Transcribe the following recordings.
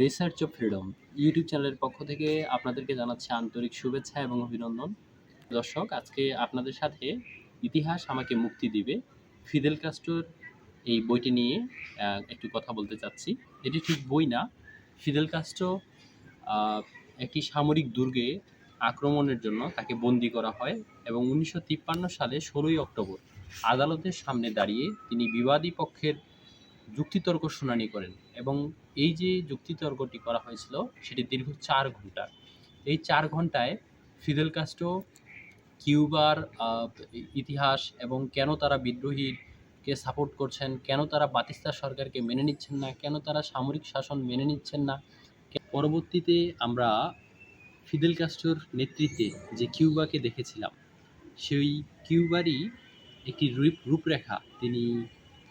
Research of freedom YouTube চ্যানেলের পক্ষ থেকে আপনাদেরকে জানাচ্ছি আন্তরিক শুভেচ্ছা এবং অভিনন্দন। দর্শক, আজকে আপনাদের সাথে ইতিহাস আমাকে মুক্তি দিবে। ফিদেল কাস্টোর এই বইটি নিয়ে একটু কথা বলতে চাচ্ছি। এটি ঠিক বই না। ফিদেল কাস্টো একটি সামরিক দুর্গে আক্রমণের জন্য তাকে বন্দি করা হয় এবং উনিশশো তিপ্পান্ন সালে ষোলোই অক্টোবর আদালতের সামনে দাঁড়িয়ে তিনি বিবাদী পক্ষের যুক্তিতর্ক শুনানি করেন এবং এই যে যুক্তিতর্কটি করা হয়েছিল, সেটি দীর্ঘ চার ঘণ্টা। এই চার ঘন্টায় ফিদেল কাস্ট্রো কিউবার ইতিহাস এবং কেন তারা বিদ্রোহীকে সাপোর্ট করছেন, কেন তারা বাতিস্তা সরকারকে মেনে নিচ্ছেন না, কেন তারা সামরিক শাসন মেনে নিচ্ছেন না পরবর্তীতে আমরা ফিদেল কাস্ট্রোর নেতৃত্বে যে কিউবাকে দেখেছিলাম, সেই কিউবারই একটি রূপ- রূপরেখা তিনি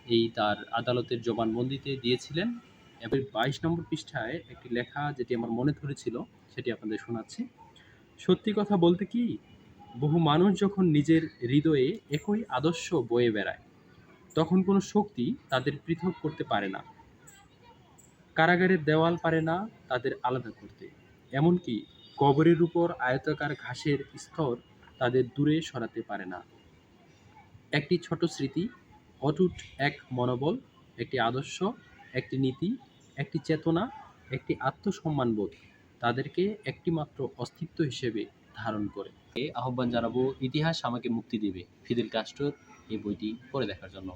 এই তার আদালতের জবানবন্দিতে দিয়েছিলেন। এবং বাইশ নম্বর পৃষ্ঠায় একটি লেখা যেটি আমার মনে ধরেছিল, সেটি আপনাদের শোনাচ্ছি। সত্যি কথা বলতে কি, বহু মানুষ যখন নিজের হৃদয়ে একই আদর্শ বয়ে বেড়ায়, তখন কোনো শক্তি তাদের পৃথক করতে পারে না। কারাগারের দেওয়াল পারে না তাদের আলাদা করতে। এমনকি কবরের উপর আয়তাকার ঘাসের স্তর তাদের দূরে সরাতে পারে না। একটি ছোট স্মৃতি অটুট এক মনোবল, একটি আদর্শ, একটি নীতি, একটি চেতনা, একটি আত্মসম্মানবোধ তাদেরকে একটিমাত্র অস্তিত্ব হিসেবে ধারণ করে। আহ্বান জানাব ইতিহাস আমাকে মুক্তি দেবে। ফিদেল কাস্ট্রোর এই বইটি পড়ে দেখার জন্য।